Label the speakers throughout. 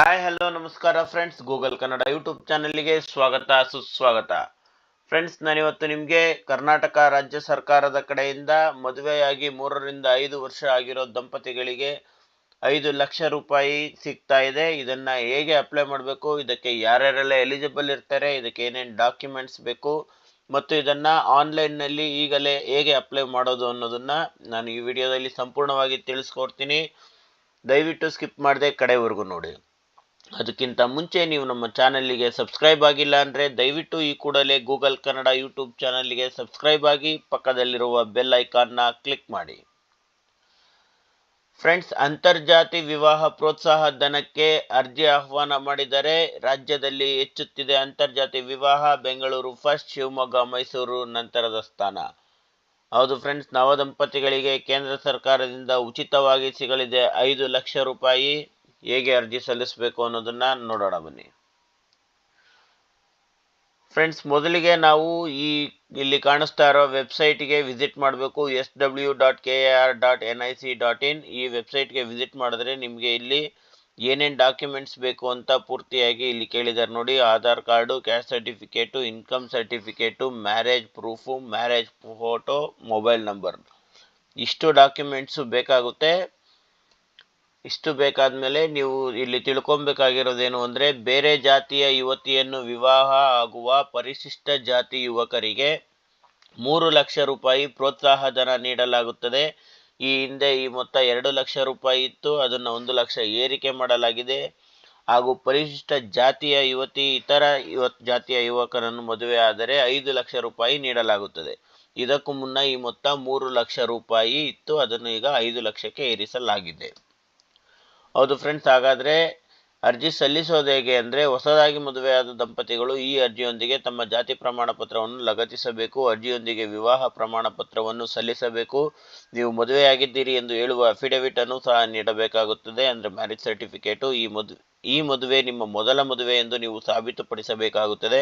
Speaker 1: Hi hello ನಮಸ್ಕಾರ friends Google Kannada YouTube ಚಾನಲ್ಗೆ ಸ್ವಾಗತ, ಸುಸ್ವಾಗತ. ಫ್ರೆಂಡ್ಸ್ ನಾನಿವತ್ತು ನಿಮಗೆ ಕರ್ನಾಟಕ ರಾಜ್ಯ ಸರ್ಕಾರದ ಕಡೆಯಿಂದ ಮದುವೆಯಾಗಿ ಮೂರರಿಂದ ಐದು ವರ್ಷ ಆಗಿರೋ ದಂಪತಿಗಳಿಗೆ ಐದು ಲಕ್ಷ ರೂಪಾಯಿ ಸಿಗ್ತಾ ಇದೆ. ಇದನ್ನು ಹೇಗೆ ಅಪ್ಲೈ ಮಾಡಬೇಕು? ಇದಕ್ಕೆ ಯಾರ್ಯಾರೆಲ್ಲ ಎಲಿಜಿಬಲ್ ಇರ್ತಾರೆ? ಇದಕ್ಕೆ ಏನೇನು ಡಾಕ್ಯುಮೆಂಟ್ಸ್ ಬೇಕು? ಮತ್ತು ಇದನ್ನು ಆನ್ಲೈನ್ನಲ್ಲಿ ಈಗಲೇ ಹೇಗೆ ಅಪ್ಲೈ ಮಾಡೋದು ಅನ್ನೋದನ್ನು ನಾನು ಈ ವಿಡಿಯೋದಲ್ಲಿ ಸಂಪೂರ್ಣವಾಗಿ ತಿಳಿಸ್ಕೊಡ್ತೀನಿ. ದಯವಿಟ್ಟು ಸ್ಕಿಪ್ ಮಾಡದೆ ಕಡೆವರೆಗೂ ನೋಡಿ. ಅದಕ್ಕಿಂತ ಮುಂಚೆ ನೀವು ನಮ್ಮ ಚಾನಲ್ಗೆ ಸಬ್ಸ್ಕ್ರೈಬ್ ಆಗಿಲ್ಲ ಅಂದರೆ ದಯವಿಟ್ಟು ಈ ಕೂಡಲೇ ಗೂಗಲ್ ಕನ್ನಡ ಯೂಟ್ಯೂಬ್ ಚಾನಲ್ಗೆ ಸಬ್ಸ್ಕ್ರೈಬ್ ಆಗಿ ಪಕ್ಕದಲ್ಲಿರುವ ಬೆಲ್ ಐಕಾನ್ನ ಕ್ಲಿಕ್ ಮಾಡಿ. ಫ್ರೆಂಡ್ಸ್, ಅಂತರ್ಜಾತಿ ವಿವಾಹ ಪ್ರೋತ್ಸಾಹ ಧನಕ್ಕೆ ಅರ್ಜಿ ಆಹ್ವಾನ ಮಾಡಿದರೆ ರಾಜ್ಯದಲ್ಲಿ ಹೆಚ್ಚುತ್ತಿದೆ ಅಂತರ್ಜಾತಿ ವಿವಾಹ, ಬೆಂಗಳೂರು ಫಸ್ಟ್ ಶಿವಮೊಗ್ಗ, ಮೈಸೂರು ನಂತರದ ಸ್ಥಾನ. ಹೌದು ಫ್ರೆಂಡ್ಸ್, ನವದಂಪತಿಗಳಿಗೆ ಕೇಂದ್ರ ಸರ್ಕಾರದಿಂದ ಉಚಿತವಾಗಿ ಸಿಗಲಿದೆ ಐದು ಲಕ್ಷ ರೂಪಾಯಿ. ಹೇಗೆ ಅರ್ಜಿ ಸಲ್ಲಿಸಬೇಕು ಅನ್ನೋದನ್ನ ನೋಡೋಣ ಬನ್ನಿ. ಫ್ರೆಂಡ್ಸ್ ಮೊದಲಿಗೆ ನಾವು ಈ ಇಲ್ಲಿ ಕಾಣಿಸ್ತಾ ಇರೋ ವೆಬ್ಸೈಟ್ಗೆ ವಿಸಿಟ್ ಮಾಡಬೇಕು. S W dot K R dot N I C dot in. ಈ ವೆಬ್ಸೈಟ್ಗೆ ವಿಸಿಟ್ ಮಾಡಿದ್ರೆ ನಿಮಗೆ ಇಲ್ಲಿ ಏನೇನು ಡಾಕ್ಯುಮೆಂಟ್ಸ್ ಬೇಕು ಅಂತ ಪೂರ್ತಿಯಾಗಿ ಇಲ್ಲಿ ಕೇಳಿದ್ದಾರೆ ನೋಡಿ. Aadhaar card caste certificate, income certificate, marriage proof, marriage photo, mobile number. ಇಷ್ಟು ಡಾಕ್ಯುಮೆಂಟ್ಸು ಬೇಕಾಗುತ್ತೆ. ಇಷ್ಟು ಬೇಕಾದ್ಮೇಲೆ ನೀವು ಇಲ್ಲಿ ತಿಳ್ಕೊಬೇಕಾಗಿರೋದೇನು ಅಂದರೆ ಬೇರೆ ಜಾತಿಯ ಯುವತಿಯನ್ನು ವಿವಾಹ ಆಗುವ ಪರಿಶಿಷ್ಟ ಜಾತಿ ಯುವಕರಿಗೆ ಮೂರು ಲಕ್ಷ ರೂಪಾಯಿ ಪ್ರೋತ್ಸಾಹ ಧನ ನೀಡಲಾಗುತ್ತದೆ. ಈ ಹಿಂದೆ ಈ ಮೊತ್ತ ಎರಡು ಲಕ್ಷ ರೂಪಾಯಿ ಇತ್ತು. ಅದನ್ನು ಒಂದು ಲಕ್ಷ ಏರಿಕೆ ಮಾಡಲಾಗಿದೆ. ಹಾಗೂ ಪರಿಶಿಷ್ಟ ಜಾತಿಯ ಯುವತಿ, ಇತರ ಯುವ, ಜಾತಿಯ ಯುವಕರನ್ನು ಮದುವೆ ಆದರೆ ಐದು ಲಕ್ಷ ರೂಪಾಯಿ ನೀಡಲಾಗುತ್ತದೆ. ಇದಕ್ಕೂ ಮುನ್ನ ಈ ಮೊತ್ತ ಮೂರು ಲಕ್ಷ ರೂಪಾಯಿ ಇತ್ತು. ಅದನ್ನು ಈಗ ಐದು ಲಕ್ಷಕ್ಕೆ ಏರಿಸಲಾಗಿದೆ. ಹೌದು ಫ್ರೆಂಡ್ಸ್ ಹಾಗಾದರೆ ಅರ್ಜಿ ಸಲ್ಲಿಸೋದು ಹೇಗೆ ಅಂದರೆ ಹೊಸದಾಗಿ ಮದುವೆಯಾದ ದಂಪತಿಗಳು ಈ ಅರ್ಜಿಯೊಂದಿಗೆ ತಮ್ಮ ಜಾತಿ ಪ್ರಮಾಣ ಪತ್ರವನ್ನು ಲಗತ್ತಿಸಬೇಕು, ಅರ್ಜಿಯೊಂದಿಗೆ ವಿವಾಹ ಪ್ರಮಾಣ ಪತ್ರವನ್ನು ಸಲ್ಲಿಸಬೇಕು. ನೀವು ಮದುವೆಯಾಗಿದ್ದೀರಿ ಎಂದು ಹೇಳುವ ಅಫಿಡವಿಟ್ ಅನ್ನು ಸಹ ನೀಡಬೇಕಾಗುತ್ತದೆ. ಅಂದರೆ ಮ್ಯಾರೇಜ್ ಸರ್ಟಿಫಿಕೇಟು ಈ ಮದುವೆ ಈ ಮದುವೆ ನಿಮ್ಮ ಮೊದಲ ಮದುವೆ ಎಂದು ನೀವು ಸಾಬೀತುಪಡಿಸಬೇಕಾಗುತ್ತದೆ.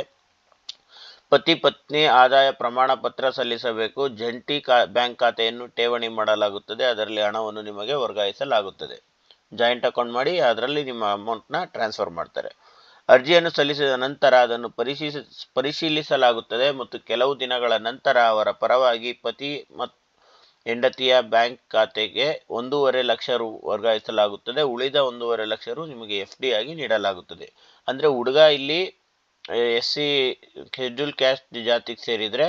Speaker 1: ಪತಿ ಪತ್ನಿ ಆದಾಯ ಪ್ರಮಾಣ ಪತ್ರ ಸಲ್ಲಿಸಬೇಕು. ಜಂಟಿ ಕಾ, ಬ್ಯಾಂಕ್ ಖಾತೆಯನ್ನು ಠೇವಣಿ ಮಾಡಲಾಗುತ್ತದೆ. ಅದರಲ್ಲಿ ಹಣವನ್ನು ನಿಮಗೆ ವರ್ಗಾಯಿಸಲಾಗುತ್ತದೆ. ಜಾಯಿಂಟ್ ಅಕೌಂಟ್ ಮಾಡಿ ಅದರಲ್ಲಿ ನಿಮ್ಮ ಅಮೌಂಟ್ನ ಟ್ರಾನ್ಸ್ಫರ್ ಮಾಡ್ತಾರೆ. ಅರ್ಜಿಯನ್ನು ಸಲ್ಲಿಸಿದ ನಂತರ ಅದನ್ನು ಪರಿಶೀಲಿಸ, ಪರಿಶೀಲಿಸಲಾಗುತ್ತದೆ ಮತ್ತು ಕೆಲವು ದಿನಗಳ ನಂತರ ಅವರ ಪರವಾಗಿ ಪತಿ ಮತ್ತು ಹೆಂಡತಿಯ ಬ್ಯಾಂಕ್ ಖಾತೆಗೆ ಒಂದೂವರೆ ಲಕ್ಷ ರು ವರ್ಗಾಯಿಸಲಾಗುತ್ತದೆ. ಉಳಿದ ಒಂದೂವರೆ ಲಕ್ಷ ರು ನಿಮಗೆ ಎಫ್ ಡಿ ಆಗಿ ನೀಡಲಾಗುತ್ತದೆ. ಅಂದರೆ ಹುಡುಗ ಇಲ್ಲಿ ಎಸ್, ಸಿ ಶೆಡ್ಯೂಲ್ ಕ್ಯಾಸ್ಟ್ ಜಾತಿಗೆ ಸೇರಿದರೆ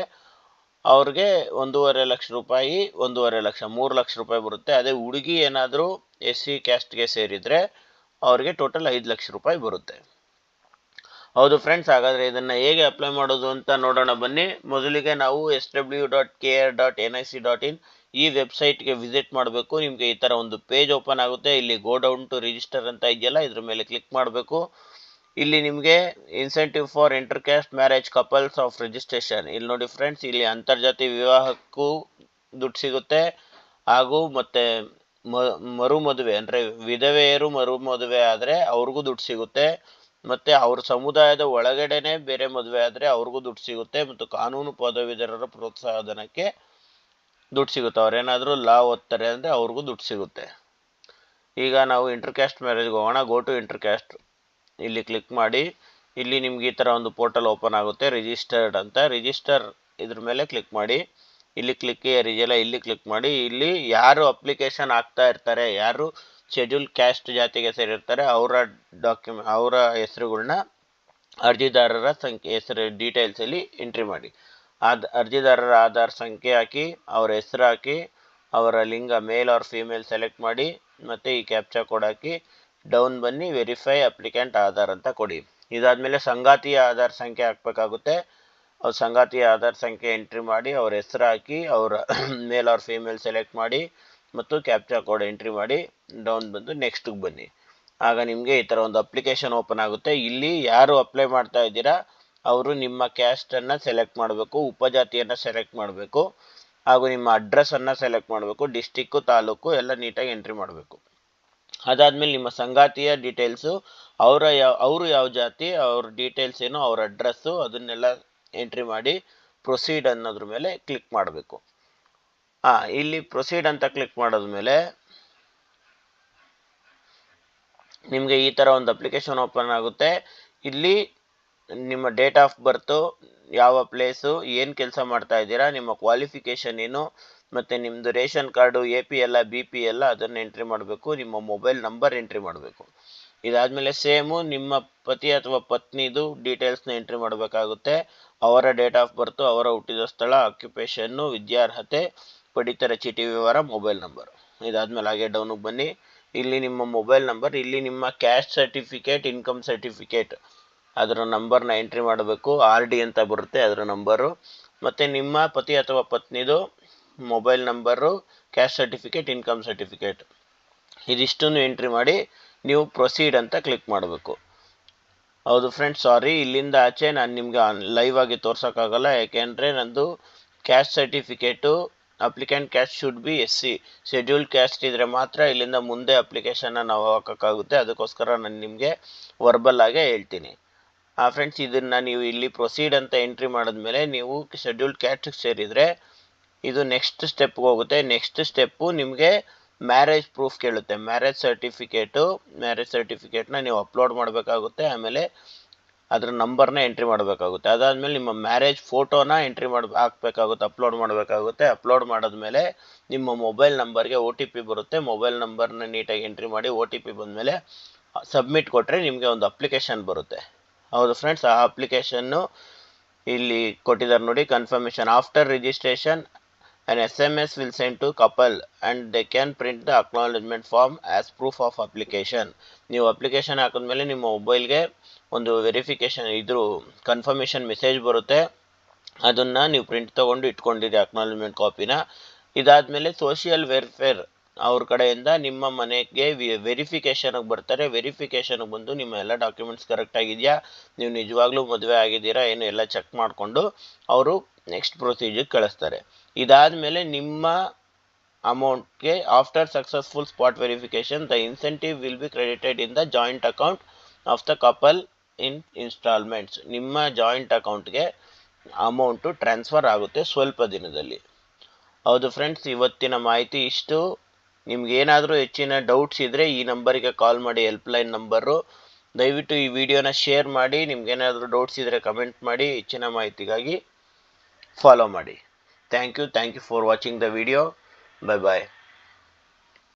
Speaker 1: ಅವ್ರಿಗೆ ಒಂದೂವರೆ ಲಕ್ಷ ರೂಪಾಯಿ, ಒಂದೂವರೆ ಲಕ್ಷ, ಮೂರು ಲಕ್ಷ ರೂಪಾಯಿ ಬರುತ್ತೆ. ಅದೇ ಹುಡುಗಿ ಏನಾದರೂ ಎಸ್ ಸಿ ಕ್ಯಾಸ್ಟ್ಗೆ ಸೇರಿದರೆ ಅವ್ರಿಗೆ ಟೋಟಲ್ ಐದು ಲಕ್ಷ ರೂಪಾಯಿ ಬರುತ್ತೆ. ಹೌದು ಫ್ರೆಂಡ್ಸ್, ಹಾಗಾದರೆ ಇದನ್ನು ಹೇಗೆ ಅಪ್ಲೈ ಮಾಡೋದು ಅಂತ ನೋಡೋಣ ಬನ್ನಿ. ಮೊದಲಿಗೆ ನಾವು S W dot K R dot N I C dot in ಈ ವೆಬ್ಸೈಟ್ಗೆ ವಿಸಿಟ್ ಮಾಡಬೇಕು. ನಿಮಗೆ ಈ ಥರ ಒಂದು ಪೇಜ್ ಓಪನ್ ಆಗುತ್ತೆ. ಇಲ್ಲಿ ಗೋ ಡೌನ್ ಟು ರಿಜಿಸ್ಟರ್ ಅಂತ ಇದೆಯಲ್ಲ, ಇದ್ರ ಮೇಲೆ ಕ್ಲಿಕ್ ಮಾಡಬೇಕು. ಇಲ್ಲಿ ನಿಮಗೆ incentive for inter caste marriage couples of registration ಇಲ್ಲಿ ನೋಡಿ ಫ್ರೆಂಡ್ಸ್ ಇಲ್ಲಿ ಅಂತರ್ಜಾತಿ ವಿವಾಹಕ್ಕೂ ದುಡ್ಡು ಸಿಗುತ್ತೆ. ಹಾಗೂ ಮತ್ತು ಮರು ಮದುವೆ ಅಂದರೆ ವಿಧವೆಯರು ಮರು ಮದುವೆ ಆದರೆ ಅವ್ರಿಗೂ ದುಡ್ಡು ಸಿಗುತ್ತೆ. ಮತ್ತು ಅವ್ರ ಸಮುದಾಯದ ಒಳಗಡೆನೆ ಬೇರೆ ಮದುವೆ ಆದರೆ ಅವ್ರಿಗೂ ದುಡ್ಡು ಸಿಗುತ್ತೆ. ಮತ್ತು ಕಾನೂನು ಪದವೀಧರರ ಪ್ರೋತ್ಸಾಹಧನಕ್ಕೆ ದುಡ್ಡು ಸಿಗುತ್ತೆ. ಅವ್ರೇನಾದರೂ ಲಾ ಓದ್ತಾರೆ ಅಂದರೆ ಅವ್ರಿಗೂ ದುಡ್ಡು ಸಿಗುತ್ತೆ. ಈಗ ನಾವು ಇಂಟರ್ ಕ್ಯಾಸ್ಟ್ ಮ್ಯಾರೇಜ್ಗೆ ಹೋಗೋಣ. ಗೋ ಟು ಇಂಟರ್ ಕ್ಯಾಸ್ಟ್ ಇಲ್ಲಿ ಕ್ಲಿಕ್ ಮಾಡಿ, ಇಲ್ಲಿ ನಿಮ್ಗೆ ಈ ಥರ ಒಂದು ಪೋರ್ಟಲ್ ಓಪನ್ ಆಗುತ್ತೆ ರಿಜಿಸ್ಟರ್ಡ್ ಅಂತ. ರಿಜಿಸ್ಟರ್ ಇದ್ರ ಮೇಲೆ ಕ್ಲಿಕ್ ಮಾಡಿ. ಇಲ್ಲಿ ಕ್ಲಿಕ್ ಇದೆಯಲ್ಲ ಇಲ್ಲಿ ಕ್ಲಿಕ್ ಮಾಡಿ. ಇಲ್ಲಿ ಯಾರು ಅಪ್ಲಿಕೇಶನ್ ಆಗ್ತಾ ಇರ್ತಾರೆ, ಯಾರು ಶೆಡ್ಯೂಲ್ ಕ್ಯಾಸ್ಟ್ ಜಾತಿಗೆ ಸೇರಿರ್ತಾರೆ, ಅವರ ಡಾಕ್ಯುಮೆ ಅವರ ಹೆಸರುಗಳನ್ನ ಅರ್ಜಿದಾರರ ಸಂಖ್ಯೆ, ಹೆಸರು ಡೀಟೇಲ್ಸಲ್ಲಿ ಎಂಟ್ರಿ ಮಾಡಿ. ಆದ, ಅರ್ಜಿದಾರರ ಆಧಾರ್ ಸಂಖ್ಯೆ ಹಾಕಿ, ಅವರ ಹೆಸರು ಹಾಕಿ, ಅವರ ಲಿಂಗ ಮೇಲ್ ಆರ್ ಫೀಮೇಲ್ ಸೆಲೆಕ್ಟ್ ಮಾಡಿ, ಮತ್ತು ಈ ಕ್ಯಾಪ್ಚಾ ಕೋಡ್ ಹಾಕಿ ಡೌನ್ ಬನ್ನಿ ವೆರಿಫೈ ಅಪ್ಲಿಕೆಂಟ್ ಆಧಾರ್ ಅಂತ ಕೊಡಿ. ಇದಾದಮೇಲೆ ಸಂಗಾತಿಯ ಆಧಾರ್ ಸಂಖ್ಯೆ ಹಾಕಬೇಕಾಗುತ್ತೆ. ಅವ್ರ ಸಂಗಾತಿಯ ಆಧಾರ್ ಸಂಖ್ಯೆ ಎಂಟ್ರಿ ಮಾಡಿ, ಅವ್ರ ಹೆಸರು ಹಾಕಿ, ಅವರ ಮೇಲ್ ಆರ್ ಫೀಮೇಲ್ ಸೆಲೆಕ್ಟ್ ಮಾಡಿ ಮತ್ತು ಕ್ಯಾಪ್ಚಾ ಕೋಡ್ ಎಂಟ್ರಿ ಮಾಡಿ, ಡೌನ್ ಬಂದು ನೆಕ್ಸ್ಟಿಗೆ ಬನ್ನಿ. ಆಗ ನಿಮಗೆ ಈ ಥರ ಒಂದು ಅಪ್ಲಿಕೇಶನ್ ಓಪನ್ ಆಗುತ್ತೆ. ಇಲ್ಲಿ ಯಾರು ಅಪ್ಲೈ ಮಾಡ್ತಾ ಇದ್ದೀರಾ, ಅವರು ನಿಮ್ಮ ಕ್ಯಾಸ್ಟನ್ನು ಸೆಲೆಕ್ಟ್ ಮಾಡಬೇಕು, ಉಪಜಾತಿಯನ್ನು ಸೆಲೆಕ್ಟ್ ಮಾಡಬೇಕು, ಹಾಗೂ ನಿಮ್ಮ ಅಡ್ರೆಸ್ಸನ್ನು ಸೆಲೆಕ್ಟ್ ಮಾಡಬೇಕು ಡಿಸ್ಟಿಕ್ಕು ತಾಲೂಕು, ಎಲ್ಲ ನೀಟಾಗಿ ಎಂಟ್ರಿ ಮಾಡಬೇಕು. ಅದಾದಮೇಲೆ ನಿಮ್ಮ ಸಂಗಾತಿಯ ಡೀಟೇಲ್ಸು ಅವರ ಯಾವ, ಅವರು ಯಾವ ಜಾತಿ, ಅವ್ರ ಡೀಟೇಲ್ಸ್ ಏನು, ಅವ್ರ ಅಡ್ರೆಸ್ಸು ಅದನ್ನೆಲ್ಲ ಎಂಟ್ರಿ ಮಾಡಿ ಪ್ರೊಸೀಡ್ ಅನ್ನೋದ್ರ ಮೇಲೆ ಕ್ಲಿಕ್ ಮಾಡಬೇಕು. ಹಾಂ ಇಲ್ಲಿ ಪ್ರೊಸೀಡ್ ಅಂತ ಕ್ಲಿಕ್ ಮಾಡಿದ್ಮೇಲೆ ನಿಮಗೆ ಈ ಥರ ಒಂದು ಅಪ್ಲಿಕೇಶನ್ ಓಪನ್ ಆಗುತ್ತೆ. ಇಲ್ಲಿ ನಿಮ್ಮ ಡೇಟ್ ಆಫ್ ಬರ್ತು ಯಾವ ಪ್ಲೇಸು ಏನು ಕೆಲಸ ಮಾಡ್ತಾ ಇದ್ದೀರಾ, ನಿಮ್ಮ ಕ್ವಾಲಿಫಿಕೇಷನ್ ಏನು ಮತ್ತು ನಿಮ್ಮದು ರೇಷನ್ ಕಾರ್ಡು ಎ ಪಿ ಎಲ್ಲ ಬಿ ಪಿ ಎಲ್ಲ ಅದನ್ನು ಎಂಟ್ರಿ ಮಾಡಬೇಕು, ನಿಮ್ಮ ಮೊಬೈಲ್ ನಂಬರ್ ಎಂಟ್ರಿ ಮಾಡಬೇಕು. ಇದಾದಮೇಲೆ ಸೇಮು ನಿಮ್ಮ ಪತಿ ಅಥವಾ ಪತ್ನಿದು ಡೀಟೇಲ್ಸ್ನ ಎಂಟ್ರಿ ಮಾಡಬೇಕಾಗುತ್ತೆ. ಅವರ ಡೇಟ್ ಆಫ್ ಬರ್ತು ಅವರ ಹುಟ್ಟಿದ ಸ್ಥಳ ಆಕ್ಯುಪೇಷನ್ನು ವಿದ್ಯಾರ್ಹತೆ, ಪಡಿತರ ಚೀಟಿ ವಿವರ ಮೊಬೈಲ್ ನಂಬರ್ ಇದಾದಮೇಲೆ ಹಾಗೆ ಡೌನಿಗೆ ಬನ್ನಿ. ಇಲ್ಲಿ ನಿಮ್ಮ ಮೊಬೈಲ್ ನಂಬರ್ ಇಲ್ಲಿ ನಿಮ್ಮ ಕ್ಯಾಶ್ ಸರ್ಟಿಫಿಕೇಟ್ ಇನ್ಕಮ್ ಸರ್ಟಿಫಿಕೇಟ್ ಅದರ ನಂಬರ್ನ ಎಂಟ್ರಿ ಮಾಡಬೇಕು. ಆರ್ ಡಿ ಅಂತ ಬರುತ್ತೆ ಅದರ ನಂಬರು ಮತ್ತು ನಿಮ್ಮ ಪತಿ ಅಥವಾ ಪತ್ನಿದು mobile number, caste certificate, income certificate. ಇದಿಷ್ಟನ್ನು ಎಂಟ್ರಿ ಮಾಡಿ ನೀವು ಪ್ರೊಸೀಡ್ ಅಂತ ಕ್ಲಿಕ್ ಮಾಡಬೇಕು. ಹೌದು ಫ್ರೆಂಡ್ಸ್ ಸಾರಿ ಇಲ್ಲಿಂದ ಆಚೆ ನಾನು ನಿಮಗೆ ಲೈವ್ ಆಗಿ ತೋರ್ಸೋಕ್ಕಾಗಲ್ಲ, ಯಾಕೆಂದರೆ ನಂದು caste certificate applicant caste should be S C schedule caste ಇದ್ದರೆ ಮಾತ್ರ ಇಲ್ಲಿಂದ ಮುಂದೆ ಅಪ್ಲಿಕೇಶನ್ನ ನಾವು ಹಾಕೋಕ್ಕಾಗುತ್ತೆ. ಅದಕ್ಕೋಸ್ಕರ ನಾನು ನಿಮಗೆ ವರ್ಬಲ್ ಆಗೇ ಹೇಳ್ತೀನಿ. ಆ ಫ್ರೆಂಡ್ಸ್ ಇದನ್ನು ನೀವು ಇಲ್ಲಿ ಪ್ರೊಸೀಡ್ ಅಂತ ಎಂಟ್ರಿ ಮಾಡಿದ್ಮೇಲೆ ನೀವು ಶೆಡ್ಯೂಲ್ ಕ್ಯಾಸ್ಟ್ಗೆ ಸೇರಿದರೆ ಇದು ನೆಕ್ಸ್ಟ್ ಸ್ಟೆಪ್ಗೆ ಹೋಗುತ್ತೆ. ನೆಕ್ಸ್ಟ್ ಸ್ಟೆಪ್ಪು ನಿಮಗೆ ಮ್ಯಾರೇಜ್ ಪ್ರೂಫ್ ಕೇಳುತ್ತೆ. ಮ್ಯಾರೇಜ್ ಸರ್ಟಿಫಿಕೇಟು ಮ್ಯಾರೇಜ್ ಸರ್ಟಿಫಿಕೇಟ್ನ ನೀವು ಅಪ್ಲೋಡ್ ಮಾಡಬೇಕಾಗುತ್ತೆ. ಆಮೇಲೆ ಅದರ ನಂಬರ್ನ ಎಂಟ್ರಿ ಮಾಡಬೇಕಾಗುತ್ತೆ. ಅದಾದಮೇಲೆ ನಿಮ್ಮ ಮ್ಯಾರೇಜ್ ಫೋಟೋನ ಎಂಟ್ರಿ ಮಾಡಿ, ಹಾಕಬೇಕಾಗುತ್ತೆ ಅಪ್ಲೋಡ್ ಮಾಡಬೇಕಾಗುತ್ತೆ. ಅಪ್ಲೋಡ್ ಮಾಡಿದ್ಮೇಲೆ ನಿಮ್ಮ ಮೊಬೈಲ್ ನಂಬರ್ಗೆ ಒ ಟಿ ಪಿ ಬರುತ್ತೆ. ಮೊಬೈಲ್ ನಂಬರ್ನ ನೀಟಾಗಿ ಎಂಟ್ರಿ ಮಾಡಿ ಒ ಟಿ ಪಿ ಬಂದಮೇಲೆ ಸಬ್ಮಿಟ್ ಕೊಟ್ಟರೆ ನಿಮಗೆ ಒಂದು ಅಪ್ಲಿಕೇಶನ್ ಬರುತ್ತೆ. ಹೌದು ಫ್ರೆಂಡ್ಸ್ ಆ ಅಪ್ಲಿಕೇಶನ್ನು ಇಲ್ಲಿ ಕೊಟ್ಟಿದ್ದಾರೆ ನೋಡಿ. Confirmation after registration an SMS will send to couple and they can print the acknowledgement form as proof of application. ನೀವು ಅಪ್ಲಿಕೇಶನ್ ಹಾಕಿದ್ಮೇಲೆ ನಿಮ್ಮ ಮೊಬೈಲ್ಗೆ ಒಂದು ವೆರಿಫಿಕೇಷನ್ ಇದ್ರ ಕನ್ಫರ್ಮೇಷನ್ ಮೆಸೇಜ್ ಬರುತ್ತೆ. ಅದನ್ನು ನೀವು ಪ್ರಿಂಟ್ ತೊಗೊಂಡು ಇಟ್ಕೊಂಡಿರಿ ಅಕ್ನಾಲಜ್ಮೆಂಟ್ ಕಾಪಿನ ಇದಾದಮೇಲೆ ಸೋಷಿಯಲ್ ವೆಲ್ಫೇರ್ ಅವ್ರ ಕಡೆಯಿಂದ ನಿಮ್ಮ ಮನೆಗೆ ವೆರಿಫಿಕೇಷನ್ಗೆ ಬರ್ತಾರೆ. ವೆರಿಫಿಕೇಷನ್ಗೆ ಬಂದು ನಿಮ್ಮ ಎಲ್ಲ ಡಾಕ್ಯುಮೆಂಟ್ಸ್ ಕರೆಕ್ಟ್ ಆಗಿದೆಯಾ? ನೀವು ನಿಜವಾಗ್ಲೂ ಮದುವೆ ಆಗಿದ್ದೀರಾ? ಏನು ಎಲ್ಲ ಚೆಕ್ ಮಾಡಿಕೊಂಡು ಅವರು ನೆಕ್ಸ್ಟ್ ಪ್ರೊಸೀಜರ್ಗೆ ಕಳಿಸ್ತಾರೆ. ಇದಾದಮೇಲೆ ನಿಮ್ಮ ಅಮೌಂಟ್ಗೆ after successful spot verification the incentive will be credited in the joint account of the couple in installments ನಿಮ್ಮ ಜಾಯಿಂಟ್ ಅಕೌಂಟ್ಗೆ ಅಮೌಂಟು ಟ್ರಾನ್ಸ್ಫರ್ ಆಗುತ್ತೆ ಸ್ವಲ್ಪ ದಿನದಲ್ಲಿ. ಹೌದು ಫ್ರೆಂಡ್ಸ್ ಇವತ್ತಿನ ಮಾಹಿತಿ ಇಷ್ಟು. ನಿಮ್ಗೇನಾದರೂ ಹೆಚ್ಚಿನ ಡೌಟ್ಸ್ ಇದ್ದರೆ ಈ ನಂಬರಿಗೆ ಕಾಲ್ ಮಾಡಿ ಹೆಲ್ಪ್ಲೈನ್ ನಂಬರು ದಯವಿಟ್ಟು ಈ ವಿಡಿಯೋನ ಶೇರ್ ಮಾಡಿ ನಿಮ್ಗೇನಾದರೂ ಡೌಟ್ಸ್ ಇದ್ದರೆ ಕಮೆಂಟ್ ಮಾಡಿ, ಹೆಚ್ಚಿನ ಮಾಹಿತಿಗಾಗಿ ಫಾಲೋ ಮಾಡಿ. Thank you. Thank you for watching the video. Bye-bye.